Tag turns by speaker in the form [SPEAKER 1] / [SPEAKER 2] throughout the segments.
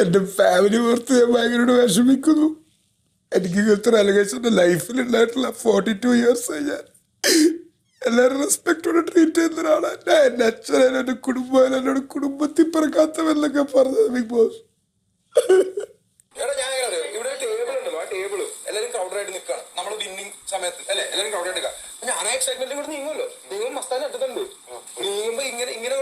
[SPEAKER 1] എന്റെ ഫാമിലി പുറത്ത് ഞാൻ ഭയങ്കര വിഷമിക്കുന്നു. എനിക്ക് ഇങ്ങനത്തെ ഒരു അലഗേഷൻ എന്റെ ലൈഫിൽ ഉണ്ടായിട്ടില്ല ഫോർട്ടി ടു ഇയേഴ്സ് ഞാൻ. എല്ലാവരും റെസ്പെക്റ്റോടെ ട്രീറ്റ് ചെയ്യുന്ന ഒരാളാണ് എന്റെ അച്ഛനും എന്റെ കുടുംബം എന്നോട് കുടുംബത്തിൽ പിറക്കാത്തവരെന്നൊക്കെ പറഞ്ഞത് ബിഗ് ബോസ്.
[SPEAKER 2] സമയത്ത്. അല്ലെ? എല്ലാവരും ഞാൻ ആ എക്സൈറ്റ്മെന്റ് കൂടെ നീങ്ങുമല്ലോ. നീങ്ങുമ്പോ ഇങ്ങനെ ഇങ്ങനെ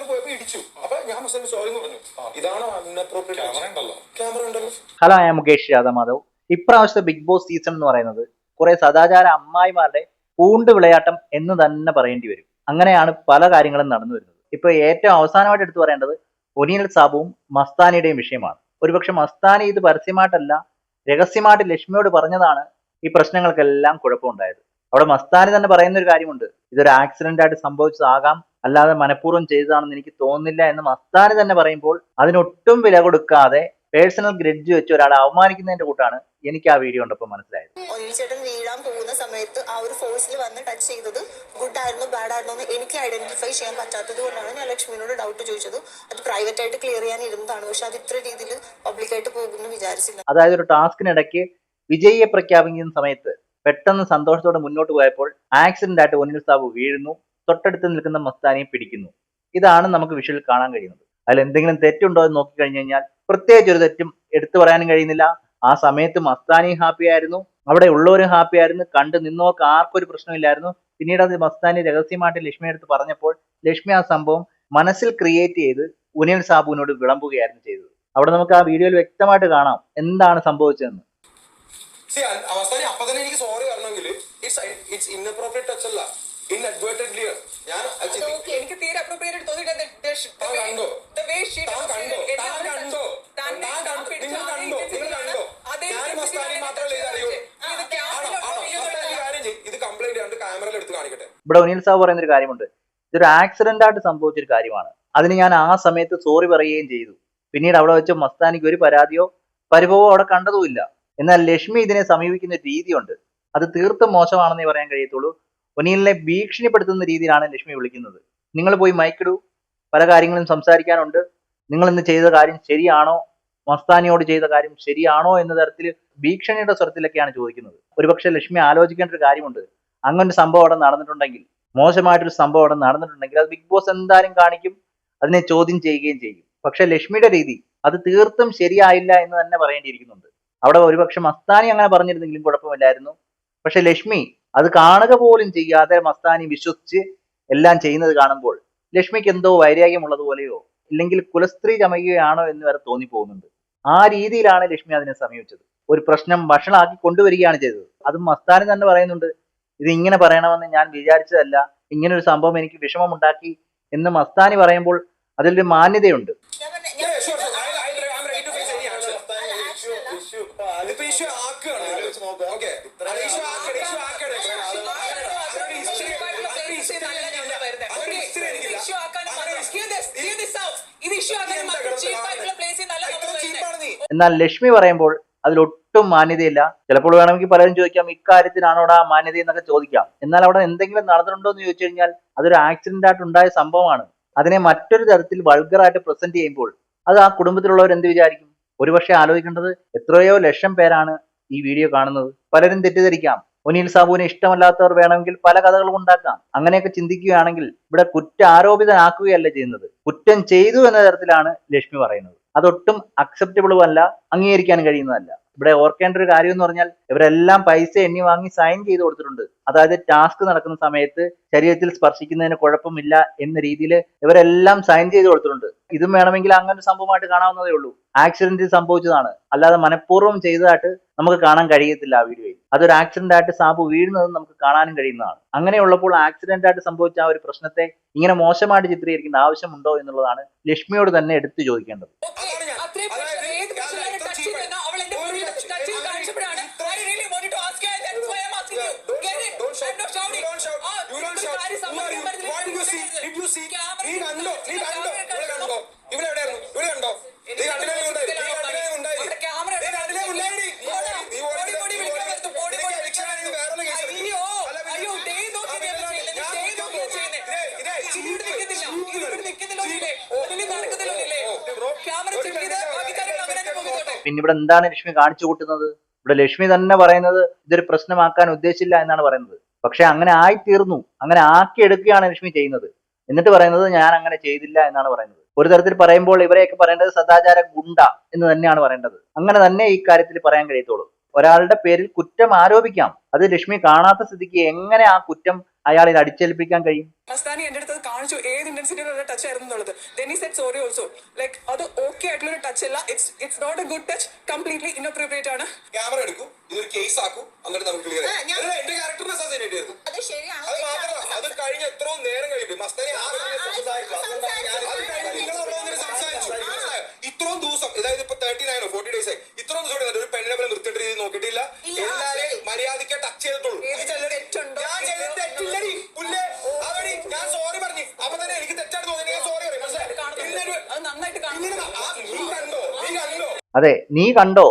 [SPEAKER 3] ഹലോ ഞാൻ മുകേഷ് യാദമാധവ് ഇപ്രാവശ്യത്തെ ബിഗ് ബോസ് സീസൺ എന്ന് പറയുന്നത് കുറെ സദാചാര അമ്മായിമാരുടെ പൂണ്ട് വിളയാട്ടം എന്ന് തന്നെ പറയേണ്ടി വരും. അങ്ങനെയാണ് പല കാര്യങ്ങളും നടന്നു വരുന്നത്. ഇപ്പൊ ഏറ്റവും അവസാനമായിട്ട് എടുത്തു പറയേണ്ടത് ഒനിയൽ സാബുവും മസ്താനിയുടെയും വിഷയമാണ്. ഒരുപക്ഷെ മസ്താനി ഇത് പരസ്യമായിട്ടല്ല രഹസ്യമായിട്ട് ലക്ഷ്മിയോട് പറഞ്ഞതാണ് ഈ പ്രശ്നങ്ങൾക്കെല്ലാം കുഴപ്പമുണ്ടായത്. അവിടെ മസ്താനി തന്നെ പറയുന്ന ഒരു കാര്യമുണ്ട്. ഇതൊരു ആക്സിഡന്റ് ആയിട്ട് സംഭവിച്ചതാകാം അല്ലാതെ മനഃപൂർവം ചെയ്തതാണെന്ന് എനിക്ക് തോന്നുന്നില്ല എന്ന് മസ്താനി തന്നെ പറയുമ്പോൾ അതിനൊട്ടും വില കൊടുക്കാതെ പേഴ്സണൽ ഗ്രഡ്ജ് വെച്ച് ഒരാളെ അവമാനിക്കുന്നതിന്റെ കൂട്ടാണ് എനിക്ക് ആ വീഡിയോ കണ്ടപ്പോൾ മനസ്സിലായത്.
[SPEAKER 4] ഒനിൽ ചേട്ടൻ വീഴാൻ പോകുന്ന സമയത്ത് ആ ഒരു ഫോഴ്സിൽ വന്ന് ടച്ച് ചെയ്തത് ഗുഡ് ആയിരുന്നു ബാഡ് ആയിരുന്നു എന്ന് എനിക്ക് ഐഡന്റിഫൈ ചെയ്യാൻ പറ്റാത്തത് കൊണ്ടാണ് ഞാൻ ലക്ഷ്മിനോട് ഡൗട്ട് ചോദിച്ചത്. അത് പ്രൈവറ്റ് ആയിട്ട് ക്ലിയർ ചെയ്യാൻ ഇരുന്നതാണ് പക്ഷെ അത് ഇത്ര രീതിയിൽ പബ്ലിക്കായിട്ട് പോകുമെന്ന് വിചാരിച്ചില്ല.
[SPEAKER 3] അതായത് ഒരു ടാസ്കിനിടയ്ക്ക് വിജയിയെ പ്രഖ്യാപിക്കുന്ന സമയത്ത് പെട്ടെന്ന് സന്തോഷത്തോടെ മുന്നോട്ട് പോയപ്പോൾ ആക്സിഡന്റ് ആയിട്ട് ഒന്നിൽ സാബു വീഴുന്നു. തൊട്ടടുത്ത് നിൽക്കുന്ന മസ്താനിയെ പിടിക്കുന്നു. ഇതാണ് നമുക്ക് വിഷ്വലിൽ കാണാൻ കഴിയുന്നത്. അതിൽ എന്തെങ്കിലും തെറ്റുണ്ടോ എന്ന് നോക്കി കഴിഞ്ഞു കഴിഞ്ഞാൽ പ്രത്യേകിച്ച് ഒരു തെറ്റും എടുത്തു പറയാനും കഴിയുന്നില്ല. ആ സമയത്ത് മസ്താനി ഹാപ്പി ആയിരുന്നു. അവിടെ ഉള്ളവരും ഹാപ്പി ആയിരുന്നു. കണ്ടു നിന്നവർക്ക് ആർക്കൊരു പ്രശ്നമില്ലായിരുന്നു. പിന്നീട് അത് മസ്താനി രഹസ്യമായിട്ട് ലക്ഷ്മി എടുത്ത് പറഞ്ഞപ്പോൾ ലക്ഷ്മി ആ സംഭവം മനസ്സിൽ ക്രിയേറ്റ് ചെയ്ത് ഉനിയൻ സാബുവിനോട് വിളമ്പുകയായിരുന്നു ചെയ്തത്. അവിടെ നമുക്ക് ആ വീഡിയോയിൽ വ്യക്തമായിട്ട് കാണാം എന്താണ് സംഭവിച്ചതെന്ന്.
[SPEAKER 2] അപ്പൊ തന്നെ എനിക്ക് സോറി ഇറ്റ്സ് ഇറ്റ്സ് ടച്ച് അല്ല. ഇൻഅഡ്വേർട്ടഡ്ലി ഞാൻ
[SPEAKER 5] എനിക്ക് തീരെ അപ്രോപ്രിയേറ്റ്
[SPEAKER 3] ഇവിടെ ഒനിൽ സാബ് പറയുന്ന ഒരു കാര്യമുണ്ട്. ഇതൊരു ആക്സിഡന്റ് ആയിട്ട് സംഭവിച്ച ഒരു കാര്യമാണ്. അതിന് ഞാൻ ആ സമയത്ത് സോറി പറയുകയും ചെയ്തു. പിന്നീട് അവിടെ വെച്ച് മസ്താനിക്ക് ഒരു പരാതിയോ പരിഭവമോ അവിടെ കണ്ടതുമില്ല. എന്നാൽ ലക്ഷ്മി ഇതിനെ സമീപിക്കുന്ന രീതിയുണ്ട്. അത് തീർത്തും മോശമാണെന്നേ പറയാൻ കഴിയത്തുള്ളൂ. ഒനിയലിനെ ഭീഷണിപ്പെടുത്തുന്ന രീതിയിലാണ് ലക്ഷ്മി വിളിക്കുന്നത്. നിങ്ങൾ പോയി മയക്കിടൂ. പല കാര്യങ്ങളും സംസാരിക്കാനുണ്ട്. നിങ്ങൾ ഇന്ന് ചെയ്ത കാര്യം ശരിയാണോ? മസ്താനിയോട് ചെയ്ത കാര്യം ശരിയാണോ എന്ന തരത്തിൽ ഭീഷണിയുടെ സ്വരത്തിലൊക്കെയാണ് ചോദിക്കുന്നത്. ഒരുപക്ഷെ ലക്ഷ്മി ആലോചിക്കേണ്ട ഒരു കാര്യമുണ്ട്. അങ്ങനെ ഒരു സംഭവം അവിടെ നടന്നിട്ടുണ്ടെങ്കിൽ മോശമായിട്ടൊരു സംഭവം അവിടെ നടന്നിട്ടുണ്ടെങ്കിൽ അത് ബിഗ് ബോസ് എന്തായാലും കാണിക്കും അതിനെ ചോദ്യം ചെയ്യുകയും ചെയ്യും. പക്ഷെ ലക്ഷ്മിയുടെ രീതി അത് തീർത്തും ശരിയായില്ല എന്ന് തന്നെ പറയേണ്ടിയിരിക്കുന്നുണ്ട്. അവിടെ ഒരുപക്ഷെ മസ്താനി അങ്ങനെ പറഞ്ഞിരുന്നെങ്കിലും കുഴപ്പമില്ലായിരുന്നു. പക്ഷെ ലക്ഷ്മി അത് കാണുക പോലും ചെയ്യാതെ മസ്താനി വിശ്വസിച്ച് എല്ലാം ചെയ്യുന്നത് കാണുമ്പോൾ ലക്ഷ്മിക്ക് എന്തോ വൈരാഗ്യമുള്ളതുപോലെയോ ഇല്ലെങ്കിൽ കുലസ്ത്രീ ചമയുകയാണോ എന്ന് വരെ തോന്നിപ്പോകുന്നുണ്ട് ആ രീതിയിലാണ് ലക്ഷ്മി അതിനെ സമീപിച്ചത് ഒരു പ്രശ്നം വഷളാക്കി കൊണ്ടുവരികയാണ് ചെയ്തത് അതും മസ്താനി തന്നെ പറയുന്നുണ്ട് ഇത് ഇങ്ങനെ പറയണമെന്ന് ഞാൻ വിചാരിച്ചതല്ല ഇങ്ങനെ ഒരു സംഭവം എനിക്ക് വിഷമമുണ്ടാക്കി എന്ന് മസ്താനി പറയുമ്പോൾ അതിലൊരു മാന്യതയുണ്ട്
[SPEAKER 2] Yeah,
[SPEAKER 4] ഞാൻ-
[SPEAKER 3] എന്നാൽ ലക്ഷ്മി പറയുമ്പോൾ അതിലൊട്ടും മാന്യതയില്ല. ചിലപ്പോൾ വേണമെങ്കിൽ പലരും ചോദിക്കാം ഇക്കാര്യത്തിനാണോടാ മാന്യത എന്നൊക്കെ ചോദിക്കാം. എന്നാൽ അവിടെ എന്തെങ്കിലും നടന്നിട്ടുണ്ടോ എന്ന് ചോദിച്ചു കഴിഞ്ഞാൽ അതൊരു ആക്സിഡന്റ് ആയിട്ട് ഉണ്ടായ സംഭവമാണ്. അതിനെ മറ്റൊരു തരത്തിൽ വൾഗറായിട്ട് പ്രസന്റ് ചെയ്യുമ്പോൾ അത് ആ കുടുംബത്തിലുള്ളവർ എന്ത് വിചാരിക്കും? ഒരുപക്ഷെ ആലോചിക്കേണ്ടത് എത്രയോ ലക്ഷം പേരാണ് ഈ വീഡിയോ കാണുന്നത്. പലരും തെറ്റിദ്ധരിക്കാം. ഒനിൽ സാബുവിനെ ഇഷ്ടമല്ലാത്തവർ വേണമെങ്കിൽ പല കഥകളും ഉണ്ടാക്കാം. അങ്ങനെയൊക്കെ ചിന്തിക്കുകയാണെങ്കിൽ ഇവിടെ കുറ്റാരോപിതനാക്കുകയല്ല ചെയ്യുന്നത്. കുറ്റം ചെയ്തു എന്ന തരത്തിലാണ് ലക്ഷ്മി പറയുന്നത്. അതൊട്ടും അക്സെപ്റ്റബിളും അല്ല അംഗീകരിക്കാൻ കഴിയുന്നതല്ല. ഇവിടെ ഓർക്കേണ്ട ഒരു കാര്യം എന്ന് പറഞ്ഞാൽ ഇവരെല്ലാം പൈസ എണ്ണി വാങ്ങി സൈൻ ചെയ്ത് കൊടുത്തിട്ടുണ്ട്. അതായത് ടാസ്ക് നടക്കുന്ന സമയത്ത് ശരീരത്തിൽ സ്പർശിക്കുന്നതിന് കുഴപ്പമില്ല എന്ന രീതിയിൽ ഇവരെല്ലാം സൈൻ ചെയ്ത് കൊടുത്തിട്ടുണ്ട്. ഇതും വേണമെങ്കിൽ അങ്ങനെ സംഭവമായിട്ട് കാണാവുന്നതേ ഉള്ളൂ. ആക്സിഡന്റ് സംഭവിച്ചതാണ്. അല്ലാതെ മനഃപൂർവം ചെയ്തതായിട്ട് നമുക്ക് കാണാൻ കഴിയത്തില്ല ആ വീഡിയോയിൽ. അതൊരു ആക്സിഡന്റ് ആയിട്ട് സാബു വീഴുന്നത് നമുക്ക് കാണാനും കഴിയുന്നതാണ്. അങ്ങനെയുള്ളപ്പോൾ ആക്സിഡന്റ് ആയിട്ട് സംഭവിച്ച ആ ഒരു പ്രശ്നത്തെ ഇങ്ങനെ മോശമായിട്ട് ചിത്രീകരിക്കേണ്ട ആവശ്യമുണ്ടോ എന്നുള്ളതാണ് ലക്ഷ്മിയോട് തന്നെ എടുത്തു ചോദിക്കേണ്ടത്.
[SPEAKER 5] Camera
[SPEAKER 2] നീ കണ്ടോ? നീ കണ്ടോ? ഇവിടെ കണ്ടോ? ഇവിടെ എവിടെയായിരുന്നു? ഇവിടെ കണ്ടോ? നീ കണ്ടിലേ ഉണ്ടായി? നീ ഉണ്ടായി? നീ ഉണ്ടായി? നീ പിന്നെ-
[SPEAKER 5] ഇവിടെ
[SPEAKER 3] എന്താണ് ലക്ഷ്മി കാണിച്ചു കൂട്ടുന്നത്? ഇവിടെ ലക്ഷ്മി തന്നെ പറയുന്നത് ഇതൊരു പ്രശ്നമാക്കാൻ ഉദ്ദേശിച്ചില്ല എന്നാണ് പറയുന്നത്. പക്ഷെ അങ്ങനെ ആയി ആയിത്തീർന്നു അങ്ങനെ ആക്കിയെടുക്കുകയാണ് ലക്ഷ്മി ചെയ്യുന്നത് എന്നിട്ട് പറയുന്നത് ഞാൻ അങ്ങനെ ചെയ്തില്ല എന്നാണ് പറയുന്നത്. ഒരു തരത്തിൽ പറയുമ്പോൾ ഇവരെയൊക്കെ പറയേണ്ടത് സദാചാര ഗുണ്ട എന്ന് തന്നെയാണ് പറയേണ്ടത്. അങ്ങനെ തന്നെ ഈ കാര്യത്തിൽ പറയാൻ കഴിയത്തുള്ളൂ. ഒരാളുടെ പേരിൽ കുറ്റം ആരോപിക്കാം. അത് ലക്ഷ്മി കാണാത്ത സ്ഥിതിക്ക് എങ്ങനെ ആ കുറ്റം അയാളിൽ അടിച്ചേൽപ്പിക്കാൻ കഴിയും.
[SPEAKER 5] ഹസ്താനി എന്റെ അടുത്ത് കാണിച്ചു. ഏത് ഇന്റൻസിറ്റിയിലുള്ള ടച്ച് ആയിരുന്നു എന്നുള്ളത്. ഈ സെറ്റ് സോറി ഓൾസോ ലൈക്ക് അത് ഓക്കെ ആയിട്ടുള്ള ഒരു ടച്ച് അല്ല. It's it's not a good touch completely inappropriate ആണ്.
[SPEAKER 2] ക്യാമറ എടുക്കൂ. ഇതൊരു കേസ് ആക്കൂ. എന്നിട്ട് നമുക്ക് ക്ലിയർ
[SPEAKER 4] ഞാൻ-
[SPEAKER 2] എന്റെ ക്യാരക്ടറിനെ അസോസിയേറ്റ് ചെയ്യരുത്
[SPEAKER 4] അത് ശരിയാണ്
[SPEAKER 2] അത് മാത്രമല്ല അത് കഴിഞ്ഞ എത്രയോ നേരം കഴിഞ്ഞു മസ്താനി ആ സംസാരിച്ചു. അത് കഴിഞ്ഞ് നിങ്ങൾ അവിടെ വന്നിട്ട് സംസാരിച്ചു. മനസ്സിലായോ? ഇത്രയും ദിവസം അതായത് ഇപ്പൊ തേർട്ടി നയനോ ഫോർട്ടി ഡേയ്സ് ആയി ഇത്രയും ദിവസം ഇവിടെ ഒരു പെണ്ണിനെ പോലെ നിർത്തിയിട്ട് രീതി നോക്കിയിട്ടില്ല
[SPEAKER 4] ഇല്ല,
[SPEAKER 2] എല്ലാരെയും
[SPEAKER 4] ശരി.
[SPEAKER 2] മര്യാദയ്ക്ക് ടച്ച് ചെയ്തിട്ടുള്ളൂ
[SPEAKER 5] ഏത്
[SPEAKER 2] ഇത് ചെല്ലടി.
[SPEAKER 5] തെറ്റുണ്ടോ?
[SPEAKER 2] ഞാൻ ചെയ്തത് തെറ്റില്ലടി പുല്ലേ അതടി ഞാൻ സോറി പറഞ്ഞു അപ്പൊ തന്നെ എനിക്ക് തെറ്റായിട്ട് തോന്നി ഞാൻ സോറി പറയും മനസ്സിലായോ? പിന്നെ ഒരു-
[SPEAKER 5] അത് നന്നായിട്ട്
[SPEAKER 2] ഇങ്ങനെ
[SPEAKER 5] കാണുന്നു
[SPEAKER 2] ആ, നീ കണ്ടോ നീ കണ്ടോ
[SPEAKER 3] അതെ നീ കണ്ടോ?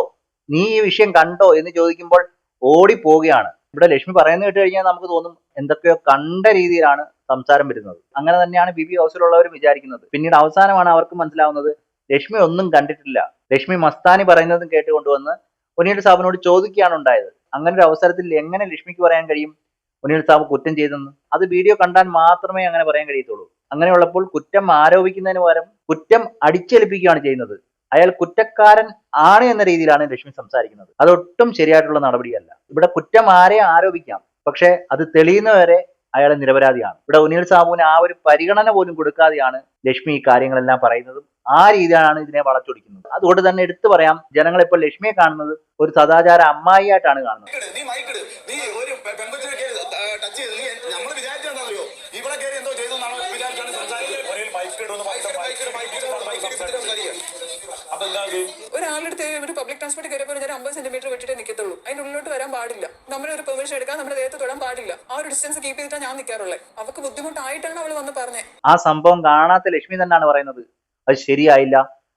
[SPEAKER 3] നീ ഈ വിഷയം കണ്ടോ എന്ന് ചോദിക്കുമ്പോൾ ഓടി പോവുകയാണ് ഇവിടെ ലക്ഷ്മി പറയുന്നത് കേട്ട് കഴിഞ്ഞാൽ നമുക്ക് തോന്നും എന്തൊക്കെയോ കണ്ട രീതിയിലാണ് സംസാരം വരുന്നത്. അങ്ങനെ തന്നെയാണ് ബി ബി ഹൗസിലുള്ളവരും വിചാരിക്കുന്നത്. പിന്നീട് അവസാനമാണ് അവർക്ക് മനസ്സിലാവുന്നത് ലക്ഷ്മി ഒന്നും കണ്ടിട്ടില്ല. ലക്ഷ്മി മസ്താനി പറയുന്നതും കേട്ടുകൊണ്ടുവന്ന് ഒനിയൽ സാബിനോട് ചോദിക്കുകയാണ് ഉണ്ടായത്. അങ്ങനെ ഒരു അവസരത്തിൽ എങ്ങനെ ലക്ഷ്മിക്ക് പറയാൻ കഴിയും? ഒനിയൽ സാബ് കുറ്റം ചെയ്തെന്ന്. അത് വീഡിയോ കണ്ടാൽ മാത്രമേ അങ്ങനെ പറയാൻ കഴിയത്തുള്ളൂ. അങ്ങനെയുള്ളപ്പോൾ കുറ്റം ആരോപിക്കുന്നതിന് പകരം കുറ്റം അടിച്ചേൽപ്പിക്കുകയാണ് ചെയ്യുന്നത്. അയാൾ കുറ്റക്കാരൻ ആണ് എന്ന രീതിയിലാണ് ലക്ഷ്മി സംസാരിക്കുന്നത്. അതൊട്ടും ശരിയായിട്ടുള്ള നടപടിയല്ല. ഇവിടെ കുറ്റം ആരെ ആരോപിക്കാം? പക്ഷെ അത് തെളിയുന്നവരെ അയാളെ നിരപരാധിയാണ്. ഇവിടെ ഉനിൽ സാബുവിന് ആ ഒരു പരിഗണന പോലും കൊടുക്കാതെയാണ് ലക്ഷ്മി ഈ കാര്യങ്ങളെല്ലാം പറയുന്നതും ആ രീതിയിലാണ് ഇതിനെ വളച്ചൊടിക്കുന്നത്. അതുകൊണ്ട് തന്നെ എടുത്തു പറയാം ജനങ്ങൾ ഇപ്പോൾ ലക്ഷ്മിയെ കാണുന്നത് ഒരു സദാചാര അമ്മായിയായിട്ടാണ് കാണുന്നത്
[SPEAKER 2] മൈക്കിട്, നീ മൈക്കിട് നീ ഒരു പെൺകൊച്ചിനെ ടച്ച് ചെയ്ത് നീ നമ്മൾ വിചാരിച്ചെന്താണെന്നറിയോ ഇവിടെ കയറി എന്തോ ചെയ്തു എന്നാണ് വിചാരിച്ചാണ് സംസാരിച്ചത് മൈക്കിട്, മൈക്കിട്, മൈക്കിട്, മൈക്കിട് എടുത്തിട്ട് സംസാരിക്കുക.
[SPEAKER 5] ഒരാളുടെ അടുത്ത് ഒരു പബ്ലിക് ട്രാൻസ്പോർട്ട് കയറിയപ്പോൾ ഒരു അമ്പത് സെന്റിമീറ്റർ വിട്ടിട്ടേ നിൽക്കത്തുള്ളൂ അതിന്റെ ഉള്ളിലോട്ട് വരാൻ പാടില്ല. നമ്മൾ ഒരു പെർമിഷൻ എടുക്കാൻ നമ്മുടെ ദേഹത്ത് തൊടാൻ പാടില്ല. ആ ഒരു ഡിസ്റ്റൻസ് കീപ്പ് ചെയ്തിട്ടാണ് ഞാൻ നിൽക്കാറുള്ളത് അവർക്ക് ബുദ്ധിമുട്ടായിട്ടാണ് അവൾ വന്ന് പറഞ്ഞത്
[SPEAKER 3] ആ സംഭവം കാണാത്ത ലക്ഷ്മി തന്നെയാണ് പറയുന്നത്. അത് ശരിയായില്ല.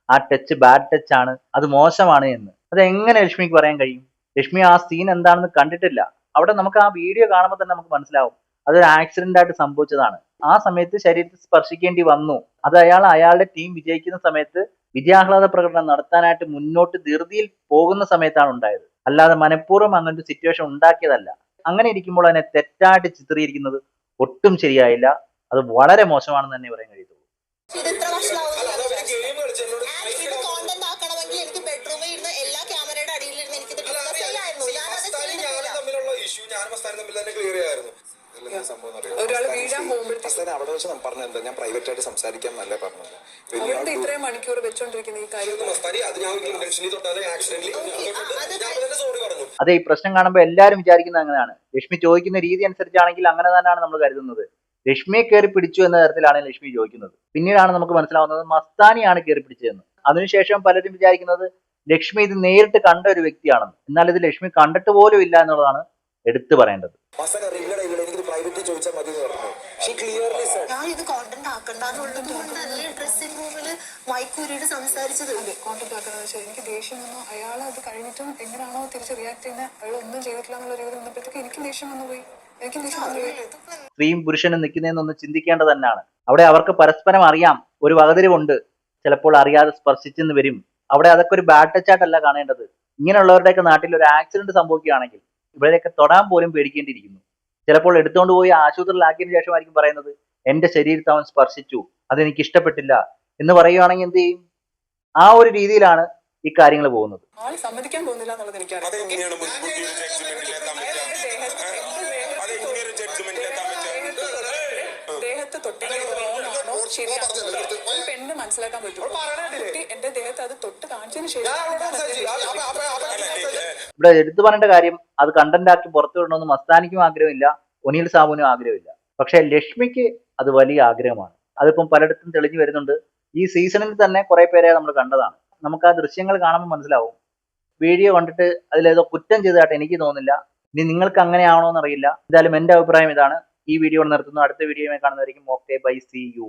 [SPEAKER 3] ആ ടച്ച് ബാഡ് ടച്ച് ആണ്. അത് മോശമാണ് എന്ന്. അത് എങ്ങനെ ലക്ഷ്മിക്ക് പറയാൻ കഴിയും? ലക്ഷ്മി ആ സീൻ എന്താണെന്ന് കണ്ടിട്ടില്ല. അവിടെ നമുക്ക് ആ വീഡിയോ കാണുമ്പോൾ തന്നെ നമുക്ക് മനസ്സിലാവും. അതൊരു ആക്സിഡന്റ് ആയിട്ട് സംഭവിച്ചതാണ്. ആ സമയത്ത് ശരീരത്തിൽ സ്പർശിക്കേണ്ടി വന്നു. അത് അയാൾ അയാളുടെ ടീം വിജയിക്കുന്ന സമയത്ത് വിജയാഹ്ലാദ പ്രകടനം നടത്താനായിട്ട് മുന്നോട്ട് ധൃതിയിൽ പോകുന്ന സമയത്താണ് ഉണ്ടായത്. അല്ലാതെ മനഃപൂർവം ഒരു സിറ്റുവേഷൻ ഉണ്ടാക്കിയതല്ല. അങ്ങനെ ഇരിക്കുമ്പോൾ അതിനെ തെറ്റായിട്ട് ചിത്രീകരിക്കുന്നത് ഒട്ടും ശരിയായില്ല. അത് വളരെ മോശമാണെന്ന് തന്നെ പറയാൻ കഴിയത്തുള്ളൂ.
[SPEAKER 2] ഞാനും തമ്മിൽ തന്നെ ക്ലിയർ
[SPEAKER 6] സംഭവം
[SPEAKER 5] വീഴാൻ
[SPEAKER 6] see, അവിടെ വെച്ച് പറഞ്ഞ എന്താ ഞാൻ പ്രൈവറ്റ് ആയിട്ട് സംസാരിക്കാൻ നല്ല പറഞ്ഞത്.
[SPEAKER 5] ഇത്രയും മണിക്കൂർ വെച്ചോണ്ടിരിക്കുന്ന ഈ കാര്യം?
[SPEAKER 2] ഇത് അത് ഞാൻ ഇന്റൻഷനലി തൊട്ടാതെ ആക്സിഡന്റലി ഞാൻ തന്നെ സോറി പറഞ്ഞു.
[SPEAKER 3] അതെ ഈ പ്രശ്നം കാണുമ്പോൾ എല്ലാരും വിചാരിക്കുന്നത് അങ്ങനെയാണ്. ലക്ഷ്മി ചോദിക്കുന്ന രീതി അനുസരിച്ചാണെങ്കിൽ അങ്ങനെ തന്നെയാണ് നമ്മൾ കരുതുന്നത്. ലക്ഷ്മിയെ കയറി പിടിച്ചു എന്ന തരത്തിലാണ് ലക്ഷ്മി ചോദിക്കുന്നത്. പിന്നീടാണ് നമുക്ക് മനസ്സിലാവുന്നത് മസ്താനിയാണ് കയറി പിടിച്ചതെന്ന്. അതിനുശേഷം പലരും വിചാരിക്കുന്നത് ലക്ഷ്മി ഇത് നേരിട്ട് കണ്ട ഒരു വ്യക്തിയാണെന്ന്. എന്നാൽ ഇത് ലക്ഷ്മി കണ്ടിട്ട് പോലും ഇല്ല എന്നുള്ളതാണ് എടുത്തു പറയേണ്ടത്.
[SPEAKER 4] ഞാൻ ഇത് കോണ്ടന്റ് ആക്കണ്ടെന്നുള്ളത് കൊണ്ടല്ലേ ഡ്രസ്സിംഗ് റൂമിൽ മൈക്കൂരിയുടെ സംസാരിച്ചത്?
[SPEAKER 5] കോൺടാക്ട് ആക്കുന്നത് വെച്ചാൽ എനിക്ക് ദേഷ്യം വന്നു. അയാൾ അത് കഴിഞ്ഞിട്ടും എങ്ങനെയാണോ തിരിച്ച് റിയാക്ട് ചെയ്യുന്നത് അയാൾ ഒന്നും ചെയ്തിട്ടില്ല എന്നുള്ള രീതിയിൽ വന്നപ്പോഴത്തേക്ക് എനിക്കും ദേഷ്യം വന്നു പോയി. എനിക്കും ദേഷ്യം വന്നു പോയി.
[SPEAKER 3] സ്ത്രീയും പുരുഷനും നിൽക്കുന്നതെന്നൊന്ന് ചിന്തിക്കേണ്ടത് തന്നെയാണ്. അവിടെ അവർക്ക് പരസ്പരം അറിയാം. ഒരു വകതിരിവുണ്ട്. ചിലപ്പോൾ അറിയാതെ സ്പർശിച്ചെന്ന് വരും. അവിടെ അതൊക്കെ ഒരു ബാഡ് ടച്ച് ആയിട്ടല്ല കാണേണ്ടത്. ഇങ്ങനെയുള്ളവരുടെയൊക്കെ നാട്ടിൽ ഒരു ആക്സിഡന്റ് സംഭവിക്കുകയാണെങ്കിൽ ഇവരെയൊക്കെ തൊടാൻ പോലും പേടിക്കേണ്ടിയിരിക്കുന്നു. ചിലപ്പോൾ എടുത്തുകൊണ്ട് പോയി ആശുപത്രിയിലാക്കിയതിനു ശേഷമായിരിക്കും പറയുന്നത് എന്റെ ശരീരത്തെ അവൻ സ്പർശിച്ചു അതെനിക്ക് ഇഷ്ടപ്പെട്ടില്ല. എന്ന് പറയുകയാണെങ്കിൽ എന്ത് ചെയ്യും? ആ ഒരു രീതിയിലാണ് ഈ കാര്യങ്ങൾ പോകുന്നത്.
[SPEAKER 5] സമ്മതിക്കാൻ പോകുന്നില്ല എന്നുള്ളത് എനിക്കറിയാം. ദേഹത്ത് ശരിയാണോ പെണ്ണ് മനസ്സിലാക്കാൻ പറ്റും കുട്ടി എന്റെ ദേഹത്ത് അത് തൊട്ട് കാണിച്ചതിന് ശേഷം
[SPEAKER 3] ഇവിടെ എടുത്തു പറയേണ്ട കാര്യം അത് കണ്ടന്റ് ആക്കി പുറത്തു വിടണമെന്ന് മസ്താനിക്കും ആഗ്രഹമില്ല ഒനിയിൽ സാബുവിനും ആഗ്രഹമില്ല. പക്ഷെ ലക്ഷ്മിക്ക് അത് വലിയ ആഗ്രഹമാണ്. അതിപ്പം പലയിടത്തും തെളിഞ്ഞു വരുന്നുണ്ട്. ഈ സീസണിൽ തന്നെ കുറെ പേരെ നമ്മൾ കണ്ടതാണ്. നമുക്ക് ആ ദൃശ്യങ്ങൾ കാണുമ്പോൾ മനസ്സിലാവും. വീഡിയോ കണ്ടിട്ട് അതിലേതോ കുറ്റം ചെയ്തതായിട്ട് എനിക്ക് തോന്നുന്നില്ല. ഇനി നിങ്ങൾക്ക് അങ്ങനെയാണോ എന്നറിയില്ല എന്തായാലും എന്റെ അഭിപ്രായം ഇതാണ്. ഈ വീഡിയോ നിർത്തുന്നു. അടുത്ത വീഡിയോയുമായി കാണുന്നതായിരിക്കും ഓക്കെ ബൈ സി യു